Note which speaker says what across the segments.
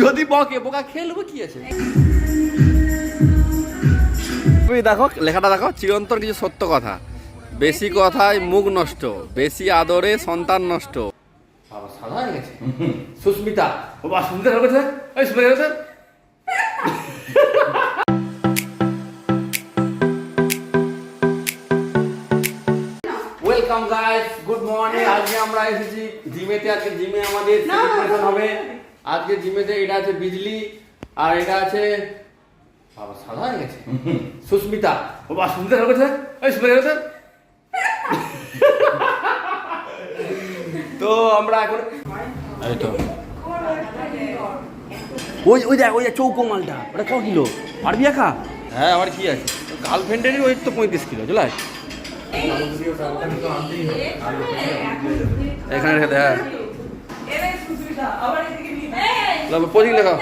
Speaker 1: যদি বকে বোকা খেলব কি আছে? তুমি দেখো লেখাটা দেখো চিরন্তন কিছু সত্য কথা। বেশি কথায় মুখ নষ্ট বেশি আদরে সন্তান নষ্ট। বাবা সাদা হয়ে গেছে। সুস্মিতা। ও বা সুস্মিতা ঢুকেছে এই সুস্মিতা ঢুকেছে ওয়েলকাম গাইস গুড মর্নিং আজকে আমরা এসেছি জিমেতে। আজকে জিমে আমাদের হবে। আজকে জিমেতে এটা আছে বিজলি আর এটা আছে বাবা সাদা হয়ে গেছে। সুস্মিতা। ও বা সুস্মিতা ঢুকেছে এই সুস্মিতা তো আমরা এখন এই তো। ওই ওই দেখ ওই চৌকো মালটা। ওটা ক কিলো? পারবি একা? হ্যাঁ আমার কি আছে? গার্লফ্রেন্ডেরই ওই তো পঁয়ত্রিশ কিলো চলে এখানে রেখে হ্যাঁ পোজিং দেখাও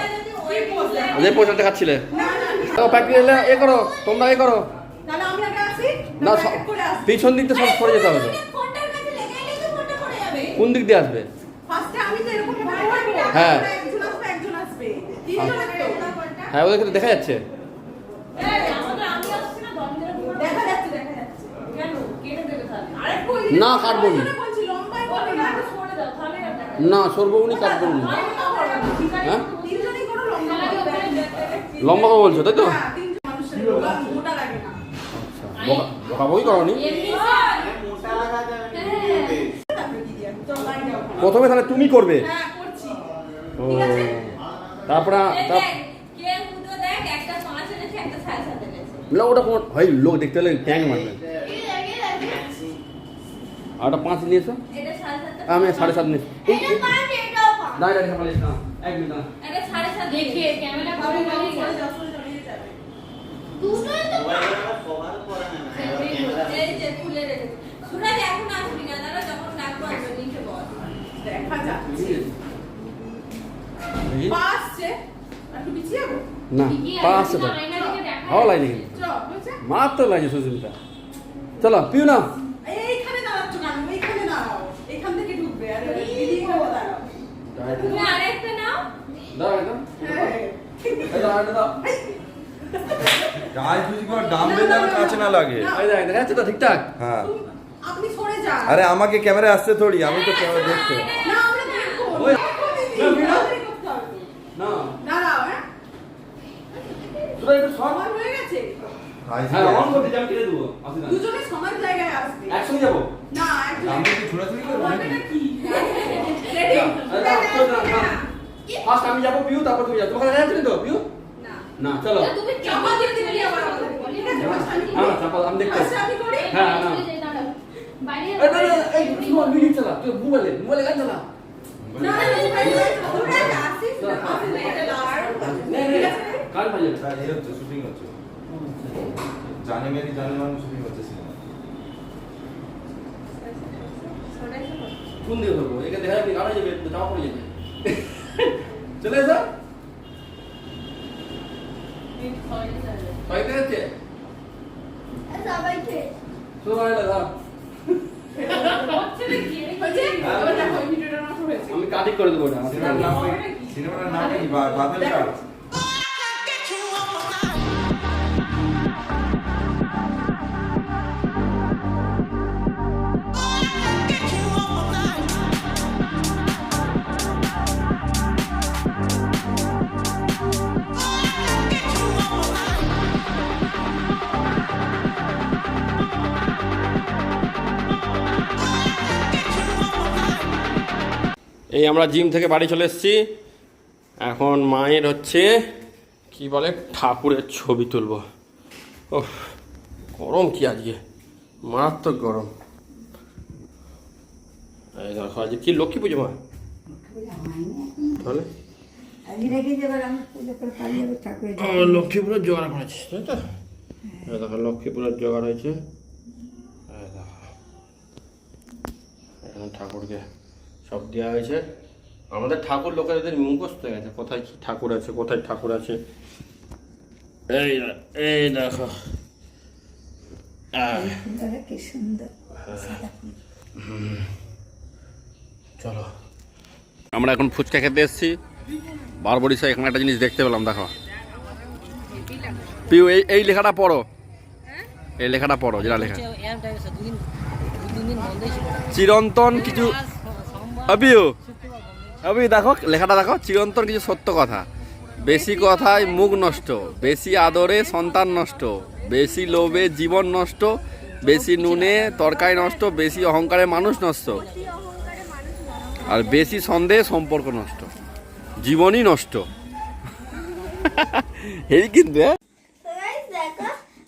Speaker 1: যে পোস্টার দেখাচ্ছিলে প্র্যাকটিস এ করো তোমরা এ করো। না পিছন দিক দিয়ে সব সরে যেতে হবে। কোন দিক দিয়ে আসবে? হ্যাঁ। হ্যাঁ। ওদেরকে তো দেখা যাচ্ছে। না, কাটবো না। না। সরবো উনি কাটবেন না। হ্যাঁ? লম্বা করে বলছো তাই তো? আচ্ছা বোকা বোকা বই করনি প্রথমে তাহলে তুমি করবে? ও। তারপরে তার- না ওটা কোন হয় লোক দেখতে হলে ট্যাং মারবে। আর ওটা পাঁচ নিয়ে এসো আমি সাড়ে সাত এই, এই, না, দেখি।
Speaker 2: একটু পিছিয়ে
Speaker 1: তো। হাওয়া লাইনে কিন্তু
Speaker 2: চ বলছে?
Speaker 1: মাত্র লাইনে সুস্মিতা চলো পিউ না
Speaker 2: এইখানে দাঁড়াচ্ছ কেন? এইখানে দাঁড়াও। এইখান থেকে ঢুকবে। আর
Speaker 3: তুমি
Speaker 1: ঠিকঠাক
Speaker 4: হ্যাঁ আরে আমাকে ক্যামেরা আসতে থোড়ি আমি তো ক্যামেরা দেখতে
Speaker 2: না
Speaker 1: না। না যাব
Speaker 2: না
Speaker 1: ফার্স্ট আমি যাব পিউ তারপর তুমি যাও। তোমাকে দেখা যাচ্ছে না তো পিউ? না। চলো।
Speaker 3: তুমি
Speaker 2: চাপা দিয়ে দিবি আবার
Speaker 1: হ্যাঁ চাপা আমি দেখতে
Speaker 2: করি?
Speaker 1: হ্যাঁ না না, না,
Speaker 2: না না না না না না
Speaker 1: নে নে
Speaker 4: হ্যাঁ, এই হচ্ছে শুটিং হচ্ছে। জানে মেরি জানে মানুষ শুটিং হচ্ছে সিনেমা
Speaker 1: কোন দিকে ধরবো? এখানে দেখা যাবে যাবে জামা পড়ে যাবে। চলে
Speaker 2: যা। নষ্ট হয়েছে।
Speaker 1: আমি কাটিং করে দেবো না
Speaker 4: সিনেমার নাম কি? বাদল
Speaker 1: এই আমরা জিম থেকে বাড়ি চলে এসেছি। এখন মায়ের হচ্ছে কি বলে ঠাকুরের ছবি তুলবো। ও গরম কি আজকে? মারাত্মক গরম। আজকে কি লক্ষ্মী পুজো মা? তাহলে?
Speaker 5: আজকে রেখে যাবার আমি পুজো করে পালিয়ে যাব ঠাকুরের
Speaker 1: ও, লক্ষ্মী পুজোর জোগাড় করেছিস তাই তো? দেখো লক্ষ্মী পুজোর জোগাড় হয়েছে। ঠাকুরকে সব দেওয়া হয়েছে। আমাদের ঠাকুর লোকেদের মুখস্থ হয়ে গেছে কোথায় কি ঠাকুর আছে কোথায় ঠাকুর আছে? এই এই দেখো।
Speaker 5: কি সুন্দর।
Speaker 1: চলো। আমরা এখন ফুচকা খেতে এসেছি। বারবরিশা এখানে একটা জিনিস দেখতে পেলাম দেখো। পিউ এই এই লেখাটা পড়ো। এই লেখাটা পড়ো যেটা লেখা। চিরন্তন কিছু আবিও আবি দেখো, লেখাটা দেখো, চিরন্তন কিছু সত্য কথা। বেশি কথায় মুখ নষ্ট, বেশি আদরে সন্তান নষ্ট, বেশি লোভে জীবন নষ্ট, বেশি নুনে তরকারি নষ্ট, বেশি অহংকারে মানুষ নষ্ট, আর বেশি সন্দেহে সম্পর্ক নষ্ট, জীবনই নষ্ট। এই কিন্তু হ্যাঁ?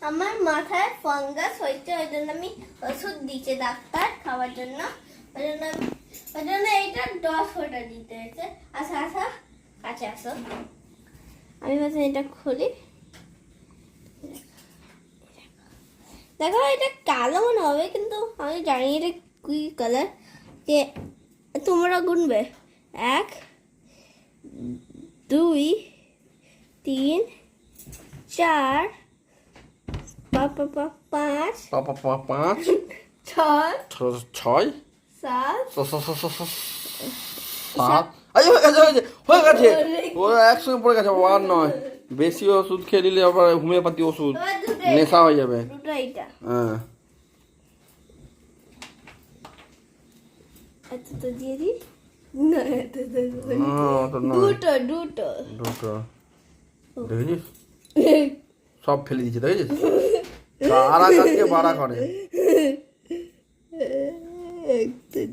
Speaker 6: আমার মাথায় হয়েছে, ওই জন্য আমি ওষুধ দিচ্ছে ডাক্তার খাওয়ার জন্য। ওই জন্য ওই জন্য এইটা দশ ফোটা দিতে হয়েছে। আচ্ছা আচ্ছা কাছে আসো। আমি ভাবছি এটা খুলি। দেখো এটা কালো মনে হবে কিন্তু আমি জানি এটা কি কালার যে তোমরা গুনবে। এক দুই তিন চার পাঁচ ছয়
Speaker 1: ছয়।
Speaker 6: সাত।
Speaker 1: হয়ে গেছে। হয়ে গেছে হয়ে একসঙ্গে পড়ে গেছে ওয়ান নয়। বেশি ওষুধ খেয়ে নিলে আবার হোমিওপ্যাথি ওষুধ নেশা হয়ে যাবে। হ্যাঁ।
Speaker 6: তো দিয়ে দিই। না এটা তো দিই। না।
Speaker 1: না, তো নয়।
Speaker 6: দুটো দুটো।
Speaker 1: দুটো। দেখেছিস? সব ফেলে দিচ্ছে দেখেছিস? বাড়া কাজকে বাড়া করে।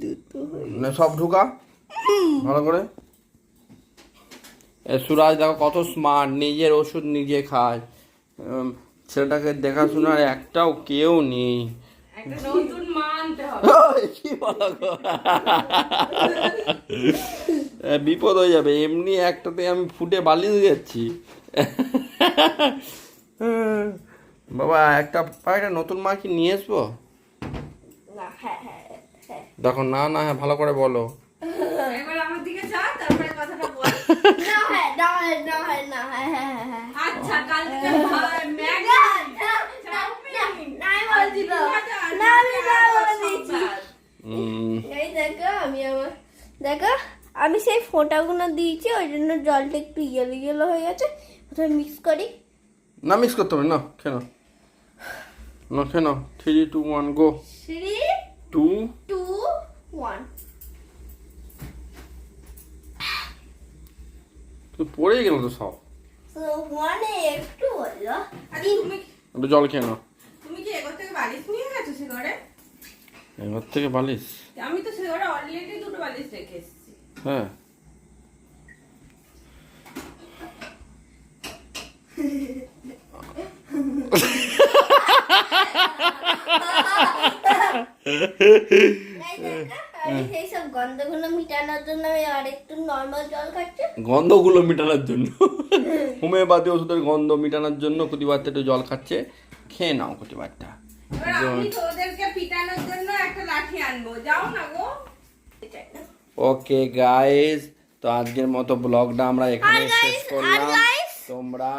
Speaker 6: দুটো
Speaker 1: নে সব ঢুকা? ভালো করে? এ সুরাজ দেখো কত স্মার্ট নিজের ওষুধ নিজে খায়। ছেলেটাকে দেখাশোনার একটাও কেউ নেই।
Speaker 2: একটা নতুন মা আনতে হবে।
Speaker 1: ওই, কি বলো গো? এ, বিপদ হয়ে যাবে। এমনি একটাতে আমি ফুটে বালি দিয়ে যাচ্ছি বাবা একটা একটা নতুন মা কি নিয়ে আসব? দেখো না না হ্যাঁ ভালো করে বলো।
Speaker 2: এবার আমার দিকে চা তারপরে কথাটা বল।
Speaker 6: না হ্যাঁ না হ্যাঁ না হ্যাঁ না হ্যাঁ হ্যাঁ হ্যাঁ হ্যাঁ।
Speaker 2: আচ্ছা কালকে ম্যাগি।
Speaker 1: উম,
Speaker 6: এই দেখো আমি আমার দেখো আমি সেই ফোঁটাগুলো দিয়েছি ওই জন্য জলটা একটু ইয়েলো ইয়েলো হয়ে গেছে। ওটা মিক্স করি।
Speaker 1: না মিক্স করতে হবে না কেন না কেন three two one go
Speaker 6: three
Speaker 1: two
Speaker 6: two one
Speaker 1: তুই পড়েই গেল তো সব।
Speaker 6: তো একটু হলো।
Speaker 2: তুমি
Speaker 1: একটু জল খেয়ে নাও।
Speaker 2: তুমি কি এগোর থেকে বালিশ নিয়ে গেছো সে ঘরে?
Speaker 1: এবার থেকে বালিশ?
Speaker 2: আমি তো সে ঘরে অলরেডি দুটো বালিশ রেখে এসেছি।
Speaker 1: হ্যাঁ।
Speaker 6: সেই সব গন্ধগুলো মিটানোর জন্য আমি আর নর্মাল জল খাচ্ছি।
Speaker 1: গন্ধগুলো মেটানোর জন্য। হোমিওপ্যাথি ওষুধের গন্ধ মেটানোর জন্য কুতিবাচ্চা একটু জল খাচ্ছে। খেয়ে নাও কুতিবাচ্চা
Speaker 2: এবার ওদেরকে পিটানোর জন্য একটা লাঠি আনব। যাও না গো।
Speaker 1: ওকে গাইস তো আজকের মতো ব্লগটা আমরা এখানে শেষ করলাম। তোমরা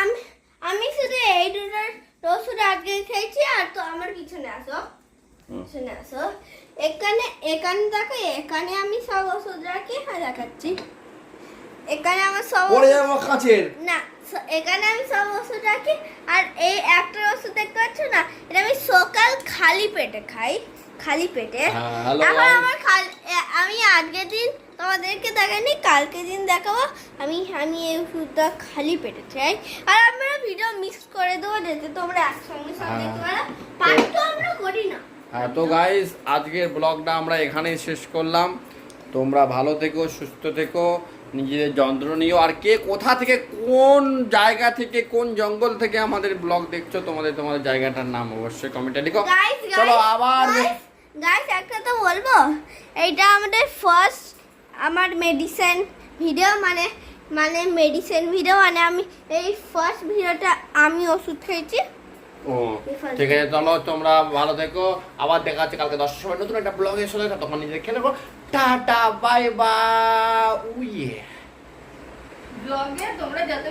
Speaker 6: আমি আমি শুধু এই ওষুধ আগে খেয়েছি আর তো আমার পিছনে আসো। আসো এখানে এখানে দেখো এখানে আমি সব ওষুধ রাখি হ্যাঁ দেখাচ্ছি এখানে আমার সব
Speaker 1: কাছের।
Speaker 6: না এখানে আমি সব ওষুধ রাখি আর এই একটা ওষুধ দেখতে পাচ্ছ না? এটা আমি সকাল খালি পেটে খাই খালি পেটে।
Speaker 1: হ্যাঁ,
Speaker 6: এখন আমার খাল- আমি আজকের দিন তোমাদেরকে দেখাইনি কালকে দিন দেখাবো। আমি আমি এই ওষুধটা খালি পেটে চাই। আর আমরা ভিডিও মিক্স করে দেবো যাতে তোমরা একসঙ্গে সব
Speaker 1: হ্যাঁ।
Speaker 6: দেখতে পারো। পার্ট তো আমরা করি না।
Speaker 1: হ্যাঁ তো গাইস আজকের ব্লগটা আমরা এখানেই শেষ করলাম। তোমরা ভালো থেকো সুস্থ থেকো নিজেদের যন্ত্র নিও। আর কে কোথা থেকে কোন জায়গা থেকে কোন জঙ্গল থেকে আমাদের ব্লগ দেখছ তোমাদের তোমাদের জায়গাটার নাম অবশ্যই কমেন্টে লিখো। চলো আবার
Speaker 6: গাইস একটা তো বলব? এইটা আমাদের ফার্স্ট আমার মেডিসিন ভিডিও মানে মানে মেডিসিন ভিডিও মানে আমি এই ফার্স্ট ভিডিওটা আমি ওষুধ খেয়েছি।
Speaker 1: ঠিক আছে চলো তোমরা ভালো থেকো। আবার দেখা হচ্ছে কালকে দশটার সময়। নতুন একটা ব্লগে এসে দেখা তখন নিজে খেলে নেব। টাটা বাই বা উইয়ে
Speaker 2: ব্লগে তোমরা যত